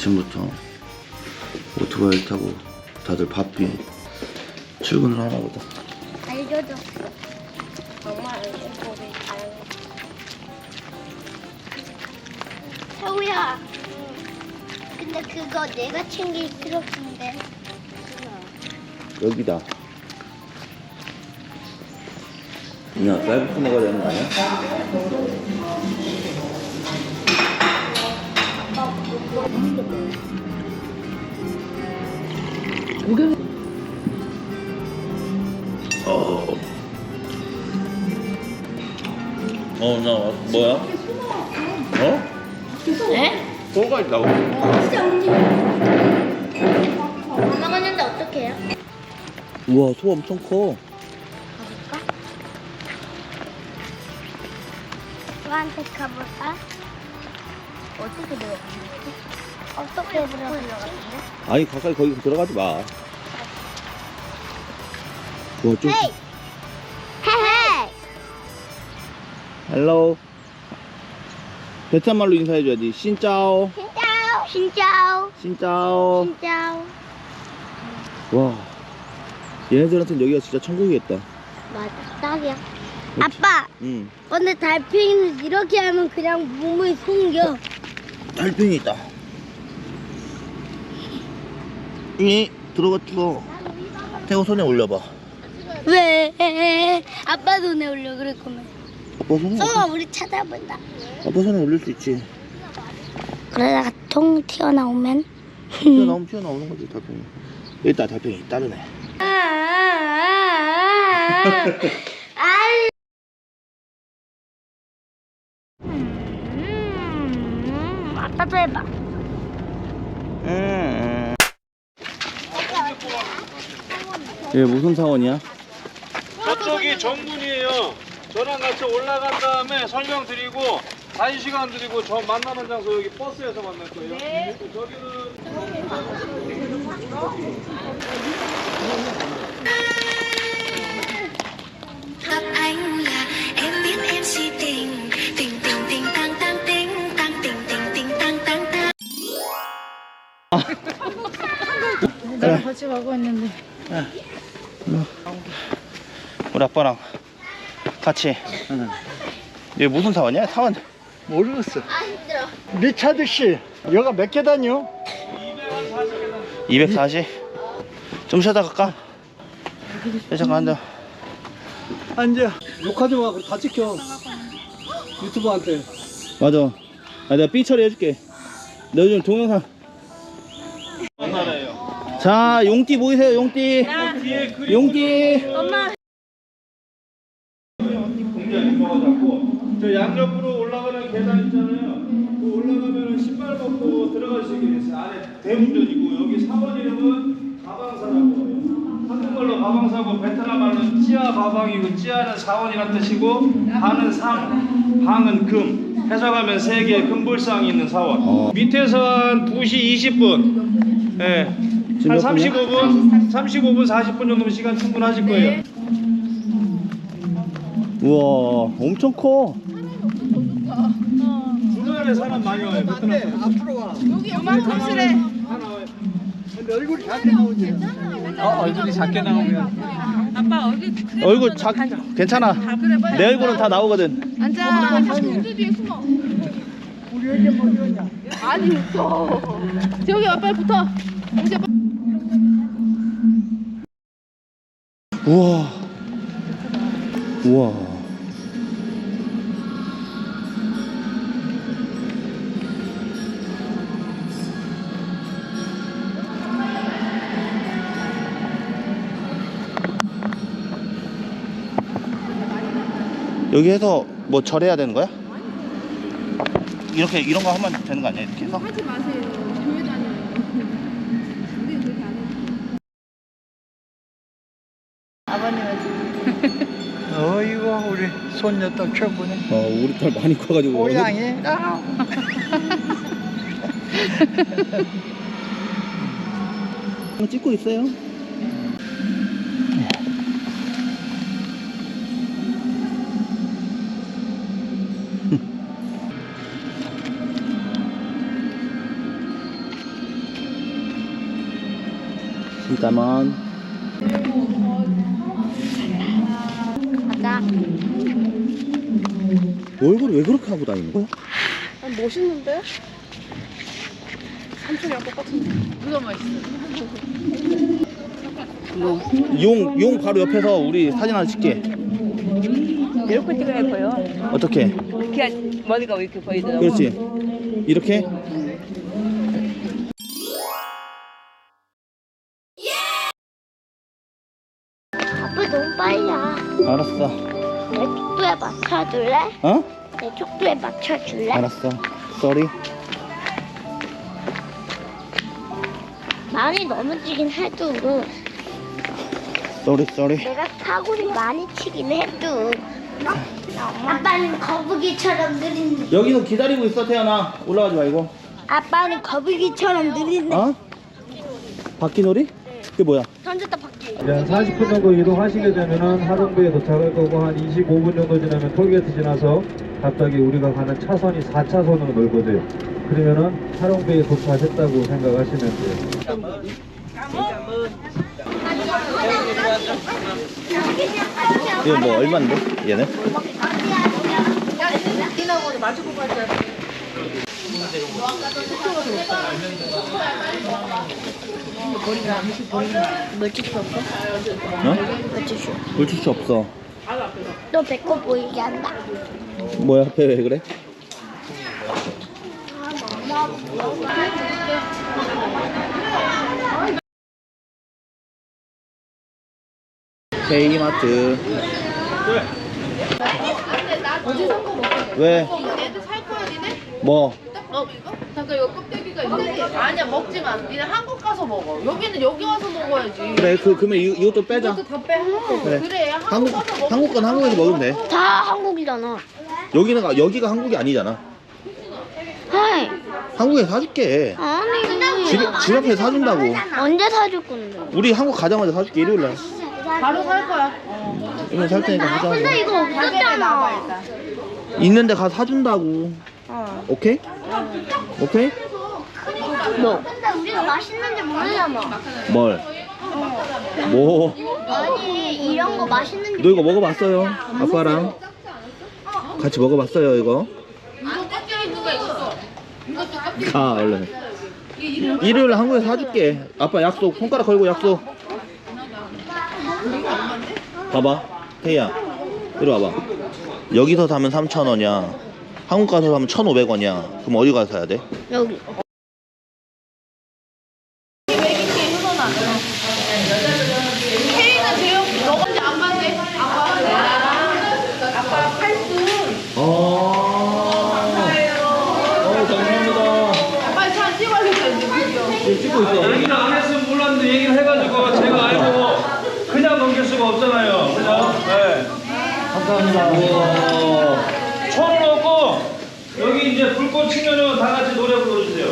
아침부터 오토바이를 타고 다들 바삐 출근을 하나 보다. 알려줘. 정말 알려보기 잘. 태우야. 근데 그거 내가 챙길 필요 없는데. 여기다. 야, 쌀국수 먹어야 되는 거 아니야? 어. 어, 나 와- 뭐야? 어? 네? 뭐가 있다고? 나갔는데 어떡해요? 우와, 소 엄청 커. 가볼까? 소한테 가볼까? 어떻게 들어가는 거지? 어떻게 들어가는 거지? 아니, 가까이 거기 들어가지 마. 와, 좀. 헤이! 헤헤! 헬로. 베트남 말로 인사해줘야지. 신짜오. 신짜오! 신짜오! 신짜오. 신짜오! 와. 얘네들한테는 여기가 진짜 천국이겠다. 맞아, 딱이야. 아빠! 응. 근데 달팽이는 이렇게 하면 그냥 몸을 숨겨. 달팽이 있다. 이 들어갔어. 태호 손에 올려봐. 왜? 아빠 눈에 올려 그럴 거면. 아빠 손에. 성아 우리 찾아본다. 아빠 손에 올릴 수 있지. 그러다가 통 튀어나오면. 튀어나오면 튀어나오는 거지 달팽이. 일단 달팽이 따르네. 아이. 음, 아빠도 해봐. 음. 얘 무슨 사원이야? 저쪽이 정문이에요. 저랑 같이 올라간 다음에 설명드리고 1시간 드리고 저 만나는 장소 여기 버스에서 만날 거예요. 네. 같이 가고 있는데 우리 아빠랑 같이. 얘 무슨 사원이야? 사원. 모르겠어. 아 힘들어. 리차드 씨, 여가 몇 계단이요? 240. 좀 쉬다 갈까? 야, 잠깐 앉아. 앉아. 욕하지 마. 그거 다 찍혀. 유튜브한테. 맞아. 아, 내가 삐 처리해줄게. 너 요즘 동영상. 자, 용띠 보이세요, 용띠? 용띠. 공략이 먹어잡고 저 양옆으로 올라가는 계단 있잖아요. 그 올라가면 신발 벗고 들어가시게 됐어요. 안에 대문전이고 여기 사원 이름은 가방사라고 해요. 한국말로 가방사고 베트남 말로 찌아 가방이고 찌아는 사원이란 뜻이고 반은 상, 방은 금. 해석하면 세 개의 금불상이 있는 사원. 어. 밑에서 한 2시 20분. 예. 한몇 분이야? 35분, 35분, 40분 정도면 시간 충분하실 거예요. 우와, 엄청 커. 중간에 사람 많이 와요. 네, 사람. 앞으로 와. 여기 다 나와요. 근데 얼굴이 작게 나오지. 얼굴이 작게 나오면 아빠 얼굴 얼굴 작, 괜찮아. 그래 내 얼굴은 다 나오거든. 앉아 우주 뒤에 숨어 우리 여기 뭐 이러냐? 아니 웃어 저기 아빠 붙어 이제 우와. 우와. 여기 해서 뭐 절해야 되는 거야? 이렇게 이런 거 하면 되는 거 아니야? 이렇게 해서? 하지 마세요 교회 다녀요 우리 그렇게 안 해요 어이구, 우리 손녀 또 쳐보네. 어, 우리 딸 많이 커가지고. 고양이. 아. 찍고 있어요. 잠깐만. 가자. 얼굴 왜 그렇게 하고 다니는 거야? 아니, 멋있는데? 삼촌이랑 똑같은데. 누가 맛있어? 용, 용 바로 옆에서 우리 사진 하나 찍게. 이렇게 찍어야 보여. 어떻게? 이렇게 머리가 왜 이렇게 보이더라고. 그렇지. 이렇게? 아빠 너무 빨라. 알았어. 내 촉도에 맞춰줄래? 어? 내 촉도에 맞춰줄래? 알았어. 쏘리. 많이 넘어지긴 해도 쏘리, 쏘리. 내가 사고를 많이 치긴 해도 아빠는 거북이처럼 느린데 여기서 기다리고 있어, 태연아. 올라가지 말고. 아빠는 거북이처럼 느린데 어? 바퀴놀이? 그게 뭐야? 던졌다 바퀴 이제 한 40분 정도 이동하시게 되면은 하동부에 도착할 거고 한 25분 정도 지나면 톨게이트 지나서 갑자기 우리가 가는 차선이 4차선으로 넓어져요. 그러면은 하동부에 도착했다고 생각하시면 돼요. 이거 뭐 얼마인데? 얘는? 어? 물티슈 물티슈 없어. 너 배꼽 보이게 한다 뭐야, 배 왜 그래? K마트. 왜? 뭐? 어, 이거? 잠깐, 이거 껍데기가 있는데. 아니야, 먹지 마. 니네 한국 가서 먹어. 여기는 여기 와서 먹어야지. 그래, 그, 그러면 이, 이것도 빼자. 이것도 다 빼. 한국. 그래. 그래. 한국, 한국, 가서 먹어. 한국 건 한국에서 먹으면 돼. 다 한국이잖아 여기는, 가- 여기가 한국이 아니잖아. 하이 한국에 사줄게. 아니 집, 집 앞에 사준다고. 언제 사줄 건데 우리 한국 가자마자 사줄게, 일요일 날. 바로 살 거야. 이거 살 테니까 아, 근데 사자. 이거 없었잖아. 있는데 가서 사준다고. 오케이? 오케이? 너. 근데 우리가 맛있는지 모르잖아 뭘? 뭐? 아니 이런 거 맛있는지 너 이거 먹어봤어요? 아빠랑 같이 먹어봤어요 이거? 가 얼른 일요일 한국에 사줄게 아빠 약속 손가락 걸고 약속 봐봐 태희야 이리 와봐 여기서 사면 3,000원이야 한국 가서 사면 1,500원이야 그럼 어디 가서 사야 돼? 여기. 어, 어. 찍고 있어 얘기를 안 했으면 몰랐는데 얘기를 해가지고 제가 알고 그냥 넘길 수가 없잖아요. 그죠? 네. 감사합니다 우와. 여기 이제 불꽃 치면은 다 같이 노래 불러주세요.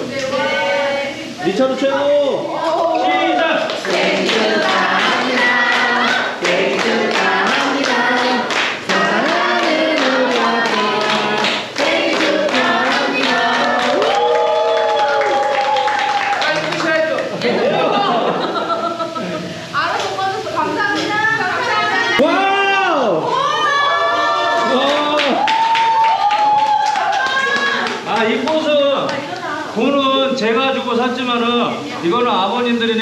리차드 최고 시작!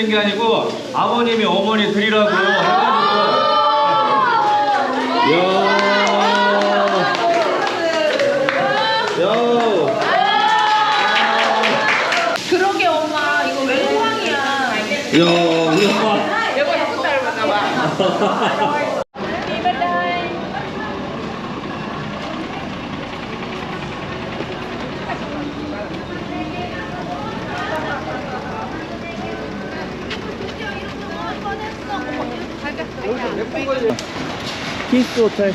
드리는 게 아니고 아버님이 어머니 드리라고 해가지고 야. 야. 그러게, 엄마. 이거 왜 호황이야? 야, 우리 엄마. 얘가 닮았나 봐. 키스 호텔.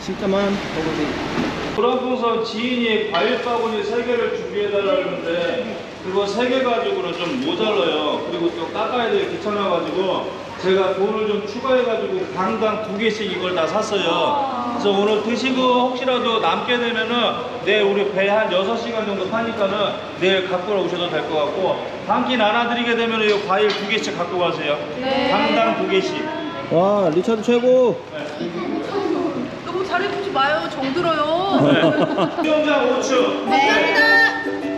진짜만 먹으세요 불안풍선 지인이 과일 바구니 3개를 준비해달라는데 그거 3개 가지고는 좀 모자라요. 그리고 또 깎아야 돼 귀찮아가지고 제가 돈을 좀 추가해가지고 당당 2개씩 이걸 다 샀어요. 그래서 오늘 드시고 혹시라도 남게 되면은 내일 우리 배 한 6시간 정도 타니까는 내일 갖고 오셔도 될 것 같고 한 끼 나눠드리게 되면은 이 과일 2개씩 갖고 가세요. 네. 당당 두 개씩. 와 리차드 최고 너무 잘해보지 마요. 정들어요. 네. 수영장 5층. 감사합니다.